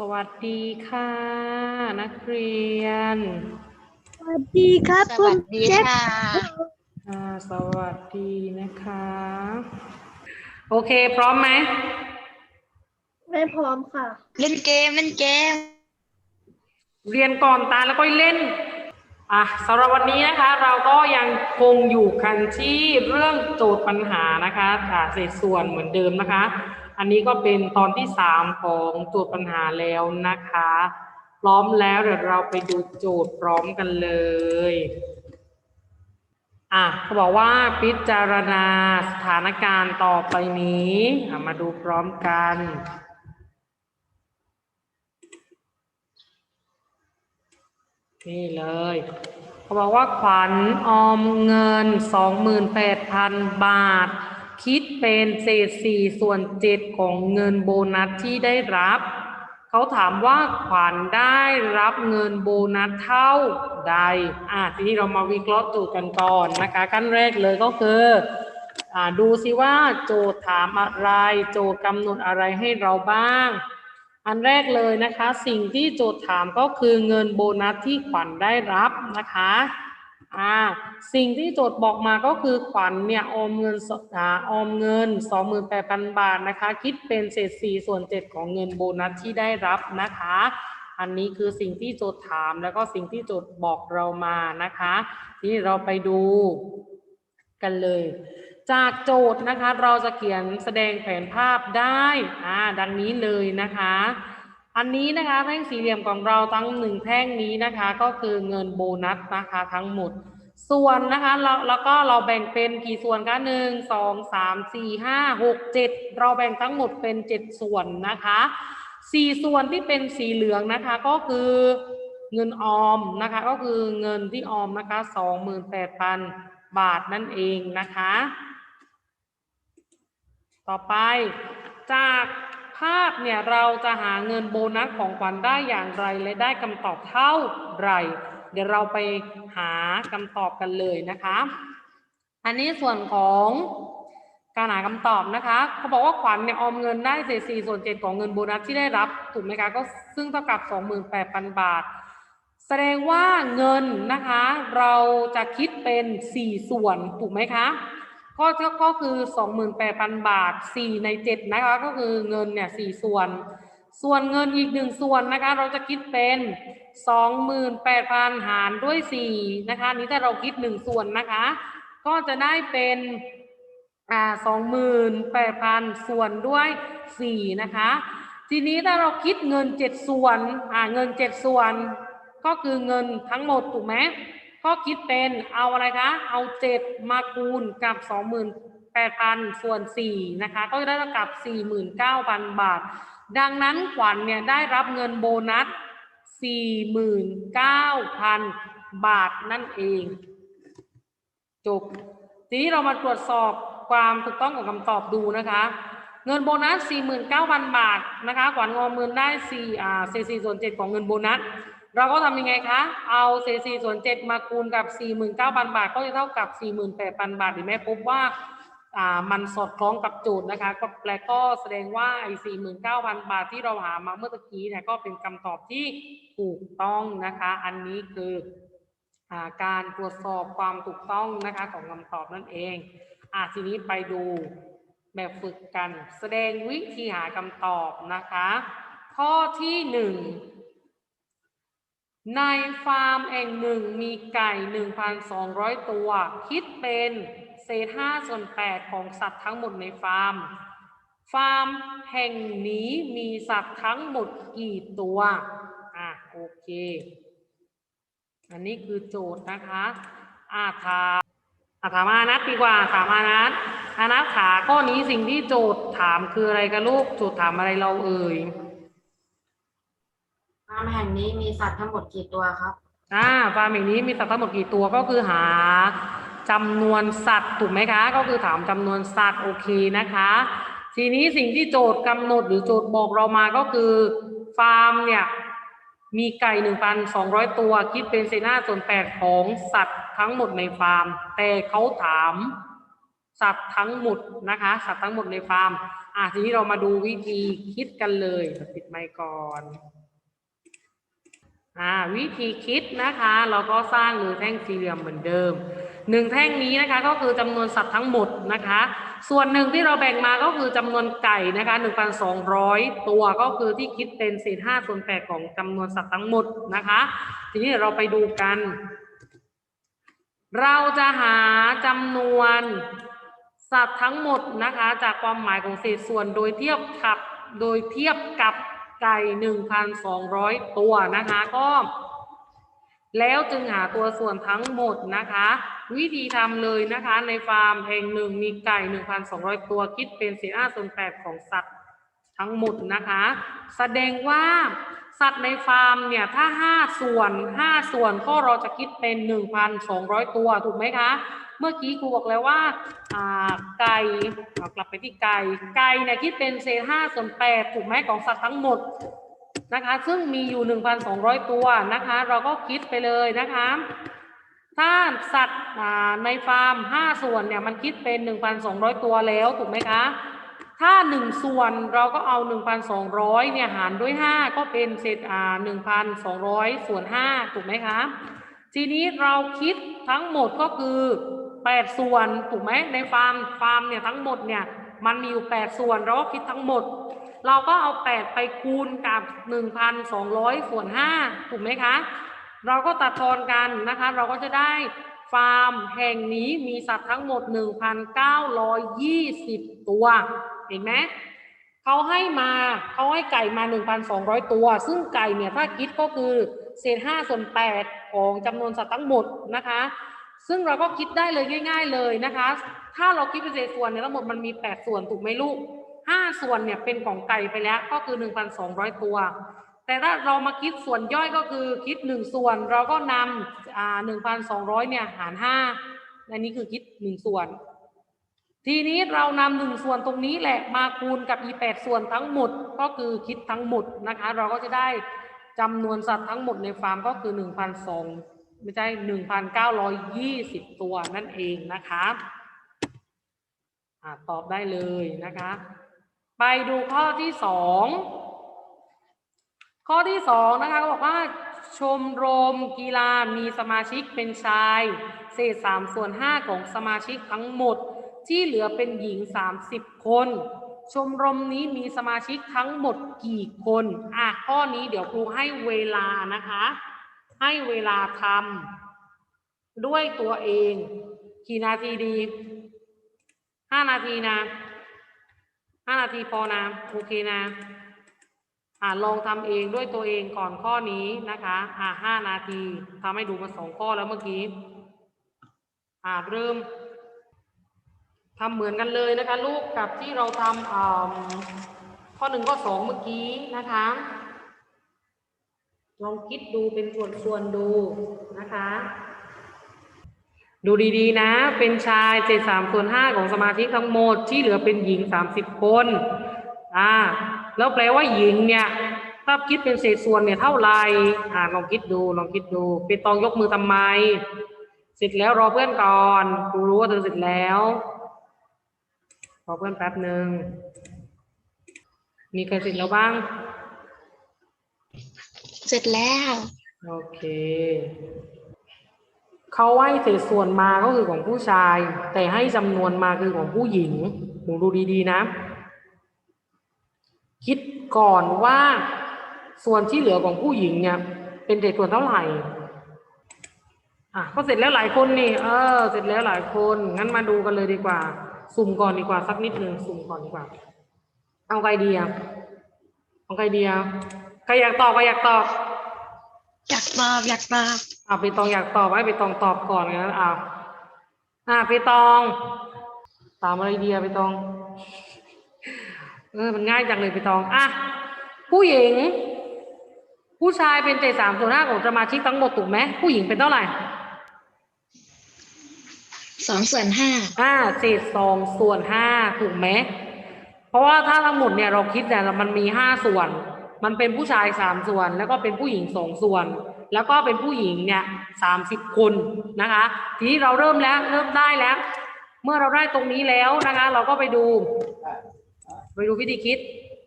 สวัสดีค่ะ นักเรียนสวัสดีครับสคุวัณสดีเจ๊ค่ะอ่าสวัสดีนะคะ โอเค พร้อมไหมไม่พร้อมค่ะ เล่นเกมเล่นเกม เรียนก่อนตาแล้วก็เล่นอะสำหรับวันนี้นะคะ เราก็ยังคงอยู่กันที่เรื่องโจทย์ปัญหานะคะอ่าเศษส่วนเหมือนเดิมนะคะ อันนี้ก็เป็นตอนที่สามของโจทย์ปัญหาแล้วนะคะ พร้อมแล้วเดี๋ยวเราไปดูโจทย์พร้อมกันเลย อะเขาบอกว่าพิจารณาสถานการณ์ต่อไปนี้มาดูพร้อมกันนี่เลยเขาบอกว่าขวัญออมเงิน 28,000 บาท คิดเป็นเศษสี่ส่วนเจ็ดของเงินโบนัสที่ได้รับ เขาถามว่าขวัญได้รับเงินโบนัสเท่าใด อะทีนี้เรามาวิเคราะห์โจทย์กันก่อนนะคะขั้นแรกเลยก็คืออ่าดูสิว่าโจทย์ถามอะไร โจทย์กำหนดอะไรให้เราบ้าง อันแรกเลยนะคะ สิ่งที่โจทย์ถามก็คือเงินโบนัสที่ขวัญได้รับนะคะ อ่าสิ่งที่โจทย์บอกมาก็คือขวัญเนี่ยออมเงินอ่าออมเงิน 28,000 บาทนะคะ คิดเป็นเศษ4ส่วน7ของเงินโบนัสที่ได้รับนะคะ อันนี้คือสิ่งที่โจทย์ถามแล้วก็สิ่งที่โจทย์บอกเรามานะคะทีนี้เราไปดูกันเลย จากโจทย์นะคะเราจะเขียนแสดงแผนภาพได้อ่าดังนี้เลยนะคะ อันนี้นะคะแท่งสี่เหลี่ยมของเราทั้งหนึ่งแท่งนี้นะคะ ก็คือเงินโบนัสนะคะทั้งหมด ส่วนนะคะเราแล้วก็เราแบ่งเป็นกี่ส่วนคะหนึ่งสองสามสี่ห้าหกเจ็ดเราแบ่งทั้งหมดเป็นเจ็ดส่วนนะคะสี่ส่วนที่เป็นสีเหลืองนะคะก็คือเงินออมนะคะก็คือเงินที่ออมนะคะสองหมื่นแปดพันบาทนั่นเองนะคะ ต่อไปจาก ภาพเนี่ยเราจะหาเงินโบนัสของขวัญได้อย่างไรและได้คำตอบเท่าไร เดี๋ยวเราไปหาคำตอบกันเลยนะคะ อันนี้ส่วนของการหาคำตอบนะคะเขาบอกว่าขวัญเนี่ยออมเงินได้เศษสี่ส่วนเจ็ดของเงินโบนัสที่ได้รับถูกไหมคะก็ซึ่งเท่ากับสองหมื่นแปดพันบาท แสดงว่าเงินนะคะ เราจะคิดเป็นสี่ส่วนถูกไหมคะ ก็ก็คือ 28,000 บาท 4 ใน 7 นะคะ ก็คือเงินเนี่ย4ส่วน ส่วนเงินอีกหนึ่งส่วนนะคะ เราจะคิดเป็น 28,000 หารด้วย 4 นะคะ นี้ถ้าเราคิด 1 ส่วนนะคะ ก็จะได้เป็นอ่า28,000 ส่วนด้วย 4 นะคะ ทีนี้ถ้าเราคิดเงิน 7 ส่วนอ่าเงิน 7 ส่วน ก็คือเงินทั้งหมดถูกไหม ก็คิดเป็นเอาอะไรคะ เอาเจ็ดมาคูณกับสองหมื่นแปดพันส่วนสี่นะคะ ก็จะได้เท่ากับสี่หมื่นเก้าพันบาท ดังนั้นขวัญเนี่ยได้รับเงินโบนัสสี่หมื่นเก้าพันบาทนั่นเอง จบ ทีนี้เรามาตรวจสอบความถูกต้องของคำตอบดูนะคะ เงินโบนัส 49,000 บาทนะคะขวัญงอมเงินได้4อ่า4ส่วน7ของเงินโบนัส เราก็ทำยังไงคะ เอาเศษ4ส่วน7มาคูณกับ 49,000 บาท ก็จะเท่ากับ 48,000 บาทเห็นไหมพบว่าอ่ามันสอดคล้องกับโจทย์นะคะก็แปลก็แสดงว่าไอ้49,000บาทที่เราหามาเมื่อตะกี้เนี่ยก็เป็นคำตอบที่ถูกต้องนะคะ อันนี้คือาการตรวจสอบความถูกต้องนะคะของคำตอบนั่นเองอะทีนี้ไปดูแบบฝึกกัน แสดงวิธีหาคำตอบนะคะ ข้อที่หนึ่ง ในฟาร์มแห่งหนึ่งมีไก่ 1,200 ตัว คิดเป็นเศษ5ส่วน8ของสัตว์ทั้งหมดในฟาร์ม ฟาร์มแห่งนี้มีสัตว์ทั้งหมดกี่ตัว อะโอเค อันนี้คือโจทย์นะคะอาถามอาถามอานัทดีกว่าถามอานัทอานัทขาข้อนี้สิ่งที่โจทย์ถามคืออะไรกันลูก โจทย์ถามอะไรเราเอ่ย ฟาร์มแห่งนี้มีสัตว์ทั้งหมดกี่ตัวครับ อ่าฟาร์มแห่งนี้มีสัตว์ทั้งหมดกี่ตัวก็คือหาจำนวนสัตว์ถูกไหมคะ ก็คือถามจำนวนสัตว์โอเคนะคะ ทีนี้สิ่งที่โจทย์กำหนดหรือโจทย์บอกเรามาก็คือฟาร์มเนี่ยมีไก่1,200ตัว คิดเป็นเศษห้าส่วนแปดของสัตว์ทั้งหมดในฟาร์ม แต่เขาถามสัตว์ทั้งหมดนะคะ สัตว์ทั้งหมดในฟาร์ม อะทีนี้เรามาดูวิธีคิดกันเลยปิดไมค์ก่อน วิธีคิดนะคะเราก็สร้างเลยแท่งสี่เหลี่ยมเหมือนเดิมหนึ่งแท่งนี้นะคะก็คือจำนวนสัตว์ทั้งหมดนะคะ ส่วนหนึ่งที่เราแบ่งมาก็คือจำนวนไก่นะคะ1,200ตัวก็คือที่คิดเป็นเศษ5ส่วน8ของจำนวนสัตว์ทั้งหมดนะคะ ทีนี้เดี๋ยวเราไปดูกัน เราจะหาจำนวนสัตว์ทั้งหมดนะคะ จากความหมายของเศษส่วนโดยเทียบกับโดยเทียบกับ ไก่1,200ตัวนะคะก็แล้วจึงหาตัวส่วนทั้งหมดนะคะ วิธีทำเลยนะคะในฟาร์มแห่งหนึ่งมีไก่ 1,200 ตัวคิดเป็นเศษ5ส่วน8ของสัตว์ทั้งหมดนะคะ แสดงว่าสัตว์ในฟาร์มเนี่ยถ้า 5 ส่วน 5 ส่วนก็เราจะคิดเป็น 1,200 ตัวถูกไหมคะ เมื่อกี้ครูบอกแล้วว่าไก่เอากลับไปที่ไก่ไก่เนี่ยคิดเป็นเศษ5ส่วน8ถูกไหมของสัตว์ทั้งหมดนะคะ ซึ่งมีอยู่ 1,200 ตัวนะคะ เราก็คิดไปเลยนะคะ ถ้าสัตว์ในฟาร์ม 5 ส่วนเนี่ยมันคิดเป็น 1,200 ตัวแล้วถูกไหมคะ ถ้า 1 ส่วนเราก็เอา 1,200เนี่ยหารด้วย 5 ก็เป็นเศษอ่า1,200 ส่วน 5 ถูกไหมคะ ทีนี้เราคิดทั้งหมดก็คือ 8ส่วนถูกไหมในฟาร์มฟาร์มเนี่ยทั้งหมดเนี่ยมันมีอยู่8ส่วนเราก็คิดทั้งหมด เราก็เอา8ไปคูณกับ1,200ส่วน5ถูกไหมคะเราก็ตัดทอนกันนะคะ เราก็จะได้ฟาร์มแห่งนี้มีสัตว์ทั้งหมด 1,920 ตัว เห็นไหมเขาให้มาเขาให้ไก่มา 1,200 ตัว ซึ่งไก่เนี่ยถ้าคิดก็คือเศษ5ส่วน8ของจำนวนสัตว์ทั้งหมดนะคะ ซึ่งเราก็คิดได้เลยง่าย ๆเลยนะคะ ถ้าเราคิดเป็นเศษส่วนเนี่ยทั้งหมดมันมี 8 ส่วนถูกไหมลูก 5 ส่วนเนี่ยเป็นของไก่ไปแล้วก็คือ 1,200 ตัว แต่ถ้าเรามาคิดส่วนย่อยก็คือคิด 1 ส่วนเราก็นำอ่า1,200 เนี่ยหาร 5 อันนี้คือคิด 1 ส่วน ทีนี้เรานำหนึ่งส่วนตรงนี้แหละมาคูณกับอีแปดส่วนทั้งหมดก็คือคิดทั้งหมดนะคะ เราก็จะได้จำนวนสัตว์ทั้งหมดในฟาร์มก็คือหนึ่งพันสอง ไม่ใช่หนึ่งพันเก้าร้อยยี่สิบตัวนั่นเองนะคะอ่าตอบได้เลยนะคะ ไปดูข้อที่สองข้อที่สองนะคะก็บอกว่าชมรมกีฬามีสมาชิกเป็นชาย เศษสามส่วนห้าของสมาชิกทั้งหมด ที่เหลือเป็นหญิง30คน ชมรมนี้มีสมาชิกทั้งหมดกี่คน อะข้อนี้เดี๋ยวครูให้เวลานะคะ ให้เวลาทำด้วยตัวเอง กี่นาทีดีห้านาทีนะห้านาทีพอนะโอเคนะอ่าลองทำเองด้วยตัวเองก่อนข้อนี้นะคะอ่าห้านาทีทำให้ดูมาสองข้อแล้วเมื่อกี้อ่าเริ่มทำเหมือนกันเลยนะคะ ลูกกับที่เราทำอ่าข้อหนึ่งข้อสองเมื่อกี้นะคะ ลองคิดดูเป็นส่วนๆดูนะคะ ดูดีๆนะ เป็นชายเศษสามส่วนห้าของสมาชิทั้งหมดที่เหลือเป็นหญิงสามสิบคนอ่าแล้วแปลว่าหญิงเนี่ยถ้าคิดเป็นเศษส่วนเนี่ยเท่าไหร่อ่าลองคิดดูลองคิดดู เป็นตองยกมือทำไม เสร็จแล้วรอเพื่อนก่อนกูรู้ว่าเธอเสร็จแล้วรอเพื่อนแป๊บหนึ่งมีใครเสร็จแล้วบ้าง เสร็จแล้วโอเค เขาให้เศษส่วนมาก็คือของผู้ชาย แต่ให้จำนวนมาคือของผู้หญิงหนูดูดีๆนะ คิดก่อนว่าส่วนที่เหลือของผู้หญิงเนี่ย เป็นเศษส่วนเท่าไหร่อะก็เสร็จแล้วหลายคนนี่ เออ เสร็จแล้วหลายคนงั้นมาดูกันเลยดีกว่า สุ่มก่อนดีกว่าสักนิดหนึ่งสุ่มก่อนดีกว่า เอาไงดีอะเอาไงดีอะ ใครอยากตอบใครอยากตอบ อยากตอบอยากตอบอ่าไปตองอยากตอบให้ไปตองตอบก่อนงั้นอ่าอ่าไปตอง ตามอะไรดีอะไปตอง เออมันง่ายจังเลยไปตองอะผู้หญิง ผู้ชายเป็นเศษสามส่วนห้าของสมาชิกทั้งหมดถูกไหมผู้หญิงเป็นเท่าไหร่สองส่วนห้าอ่าเศษสองส่วนห้าถูกไหมเพราะว่าถ้าทั้งหมดเนี่ยเราคิดเนี่ยมันมีห้าส่วน มันเป็นผู้ชายสามส่วน แล้วก็เป็นผู้หญิงสองส่วน แล้วก็เป็นผู้หญิงเนี่ยสามสิบคนนะคะ ทีนี้เราเริ่มแล้วเริ่มได้แล้ว เมื่อเราได้ตรงนี้แล้วนะคะ เราก็ไปดู ไปดูวิธีคิด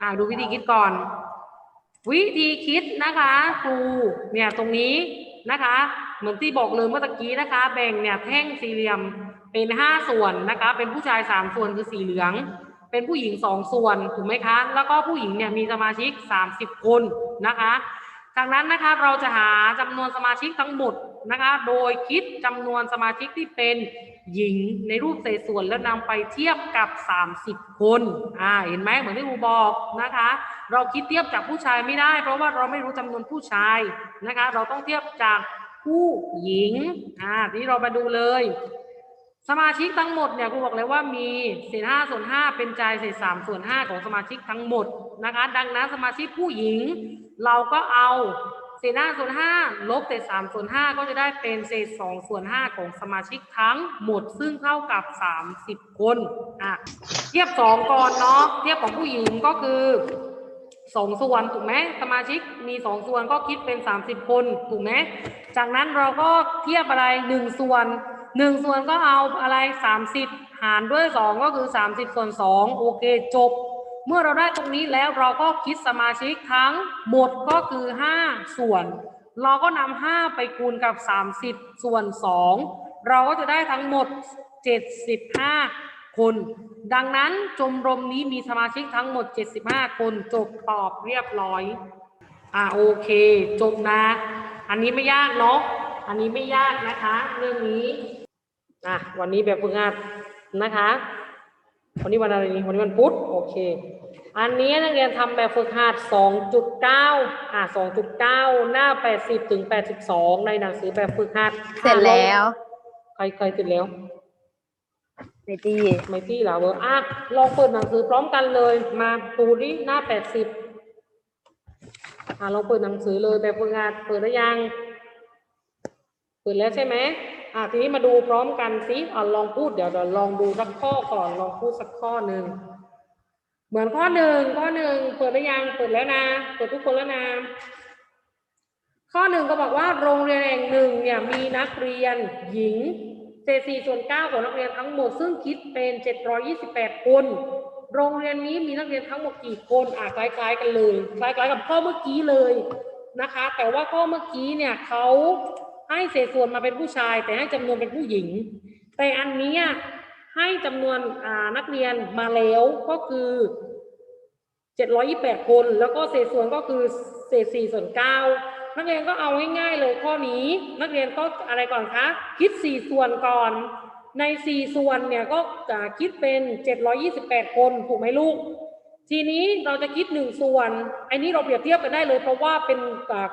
อ่าดูวิธีคิดก่อน วิธีคิดนะคะครูเนี่ยตรงนี้นะคะ เหมือนที่บอกเลยเมื่อตะกี้นะคะ แบ่งเนี่ยแท่งสี่เหลี่ยมเป็นห้าส่วนนะคะ เป็นผู้ชายสามส่วนคือสีเหลือง เป็นผู้หญิงสองส่วนถูกไหมคะ แล้วก็ผู้หญิงเนี่ยมีสมาชิกสามสิบคนนะคะ จากนั้นนะคะเราจะหาจำนวนสมาชิกทั้งหมดนะคะ โดยคิดจำนวนสมาชิกที่เป็นหญิงในรูปเศษส่วนแล้วนำไปเทียบกับ 30 คนอ่าเห็นไหมเหมือนที่ครูบอกนะคะ เราคิดเทียบจากผู้ชายไม่ได้ เพราะว่าเราไม่รู้จำนวนผู้ชายนะคะ เราต้องเทียบจากผู้หญิงอ่าทีนี้เรามาดูเลย สมาชิกทั้งหมดเนี่ยครูบอกเลยว่ามีเศษห้าส่วนห้าเป็นใจเศษสามส่วนห้าของสมาชิกทั้งหมดนะคะ ดังนั้นสมาชิกผู้หญิง เราก็เอาเศษห้าส่วนห้าลบเศษสามส่วนห้าก็จะได้เป็นเศษสองส่วนห้าของสมาชิกทั้งหมด ซึ่งเท่ากับสามสิบคนอะเทียบสองก่อนเนาะเทียบของผู้หญิงก็คือสองส่วนถูกไหมสมาชิกมีสองส่วนก็คิดเป็นสามสิบคนถูกไหมจากนั้นเราก็เทียบอะไรหนึ่งส่วน หนึ่งส่วนก็เอาอะไรสามสิบหารด้วยสองก็คือสามสิบส่วนสองโอเคจบ เมื่อเราได้ตรงนี้แล้วเราก็คิดสมาชิกทั้งหมดก็คือ5ส่วน เราก็นำ5ไปคูณกับ30ส่วน2เราก็จะได้ทั้งหมด75คน ดังนั้นชมรมนี้มีสมาชิกทั้งหมด 75 คนจบตอบเรียบร้อย อ่าโอเค จบนะ อันนี้ไม่ยากเนาะ อันนี้ไม่ยากนะคะ เรื่องนี้ อะวันนี้แบบฝึกงานนะคะ วันนี้วันอะไรนี่วันนี้วันพุธโอเค อันนี้นักเรียนทำแบบฝึกหัด 2.9 อ่า2.9 หน้า 80 ถึง 82 ในหนังสือแบบฝึกหัดเสร็จแล้ว ใครใครเสร็จแล้วเบตี้ไม่ที่เหรอเวอร์อะลองเปิดหนังสือพร้อมกันเลย มาดูดิหน้า 80อะลองเปิดหนังสือเลยแบบฝึกหัดเปิดหรือยัง เปิดแล้วใช่ไหม อะทีนี้มาดูพร้อมกันสิอะลองพูดเดี๋ยวเดี๋ยวลองดูสักข้อก่อนลองพูดสักข้อหนึ่งเหมือนข้อหนึ่งข้อหนึ่งเปิดหรือยังเปิดแล้วนะเปิดทุกคนแล้วนะข้อหนึ่งก็บอกว่าโรงเรียนแห่งหนึ่งเนี่ยมีนักเรียนหญิงเศษสี่ส่วนเก้าของนักเรียนทั้งหมดซึ่งคิดเป็นเจ็ดร้อยี่สิบแปดคน โรงเรียนนี้มีนักเรียนทั้งหมดกี่คนอะคล้าย ๆ กันเลย คล้ายๆกับข้อเมื่อกี้เลยนะคะ แต่ว่าข้อเมื่อกี้เนี่ยเขา ให้เศษส่วนมาเป็นผู้ชาย แต่ให้จำนวนเป็นผู้หญิง แต่อันนี้ให้จำนวนนักเรียนมาแล้วก็คือ728คน แล้วก็เศษส่วนก็คือเศษ4ส่วน9นักเรียนก็เอาง่ายๆเลยข้อนี้ นักเรียนก็อะไรก่อนคะ คิด4ส่วนก่อนใน 4 ส่วนเนี่ยก็จะคิดเป็น 728 คน ถูกไหมลูก ทีนี้เราจะคิด1ส่วนไอ้นี้เราเปรียบเทียบกันได้เลย เพราะว่าเป็น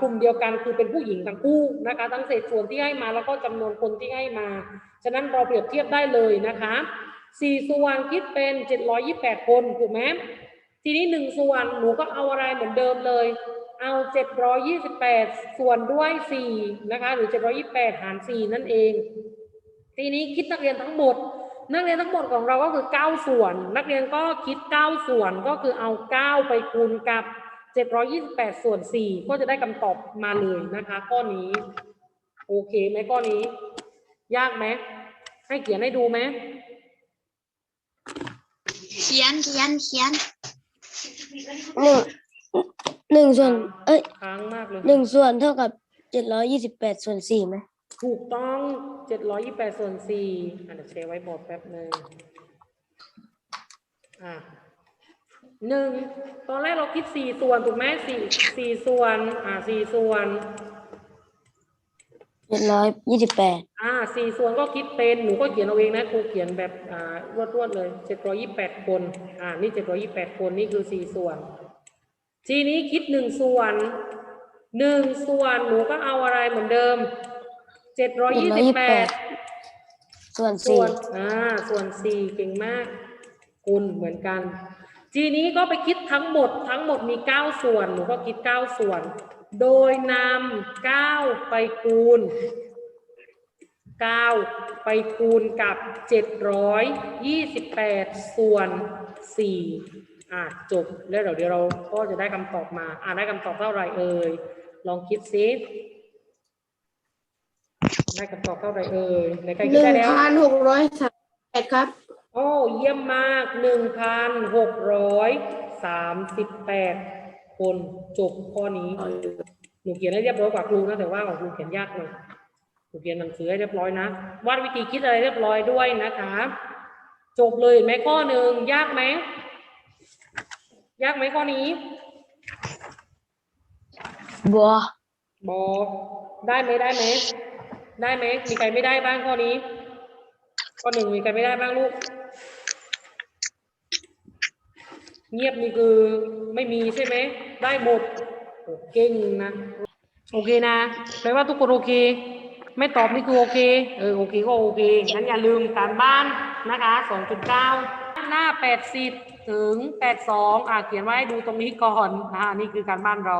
กลุ่มเดียวกันคือเป็นผู้หญิงทั้งคู่นะคะ ทั้งเศษส่วนที่ให้มาแล้วก็จำนวนคนที่ให้มา ฉะนั้นเราเปรียบเทียบได้เลยนะคะ4ส่วนคิดเป็น728คนถูกไหมทีนี้หนึ่งส่วนหนูก็เอาอะไรเหมือนเดิมเลย เอาเจ็ดร้อยี่สิบแปดส่วนด้วยสี่นะคะ หรือเจ็ดร้อยี่แปดหารสี่นั่นเอง ทีนี้คิดนักเรียนทั้งหมด นักเรียนทั้งหมดของเราก็คือเก้าส่วน นักเรียนก็คิดเก้าส่วนก็คือเอาเก้าไปคูณกับเจ็ดร้อยี่สิบแปดส่วนสี่ก็จะได้คำตอบมาเลยนะคะ ข้อนี้ โอเคไหมข้อนี้ ยากไหมให้เขียนให้ดูไหมเขียนเขียนเขียนหนึ่งหนึ่งส่วน เอ้ยค้างมากเลยหนึ่งส่วนเท่ากับเจ็ดร้อยยี่สิบแปดส่วนสี่ไหม ถูกต้อง728ส่วน4อะเดี๋ยวเซฟไว้บอร์ดแป๊บหนึ่งอะหนึ่งตอนแรกเราคิด4ส่วนถูกไหมสี่สี่ส่วน อ่าสี่ส่วนเจ็ดร้อยยี่สิบแปดอ่าสี่ส่วนก็คิดเป็นหนูก็เขียนเอาเองนะครูเขียนแบบอ่ารวดๆเลย728คน อ่านี่728คนนี่คือสี่ส่วน ทีนี้คิดหนึ่งส่วนหนึ่งส่วนหนูก็เอาอะไรเหมือนเดิม 728ส่วนส่สี่วนอ่าส่วนสี่เก่งมากคูณเหมือนกัน ทีนี้ก็ไปคิดทั้งหมดทั้งหมดมีเก้าส่วนหนูก็คิดเก้าส่วน โดยนำเก้าไปคูณเก้าไปคูณกับเจ็ดร้อยยี่สิบแปดส่วนสี่อะจบแล้วเดี๋ยวเดี๋ยวเราก็จะได้คำตอบมา อ่าได้คำตอบเท่าไหร่เอ่ยลองคิดซิ ได้คำตอบเท่าไหร่เอ่ยในใครหคิดนึ่งได้แล้ว พันหกร้อยสามแปดครับ โอ้เยี่ยมมากหนึ่งพันหกร้อยสามสิบแปดคนจบข้อนี้หนูเขียนให้เรียบร้อยกว่าครูนะแต่ว่าของครูเขียนยากหน่อยหนูเขียนหนังสือให้เรียบร้อยนะวาดวิธีคิดอะไรเรียบร้อยด้วยนะคะ จบเลยเห็นไหมข้อหนึ่งยากไหมยากไหมข้อนี้บัวบอกได้ไหมได้ไหม ได้ไหมมีใครไม่ได้บ้างข้อนี้ ข้อหนึ่งมีใครไม่ได้บ้างลูก เงียบนี่คือไม่มีใช่ไหม ได้หมดโอเก่งนะ โอเคนะแปลว่าทุกคนโอเค ไม่ตอบนี่คือโอเค เออโอเคก็โอเค งั้นอย่าลืมการบ้านนะคะ2.9หน้า80ถึง82อะเขียนไว้ดูตรงนี้ก่อนอ่านี่คือการบ้านเรา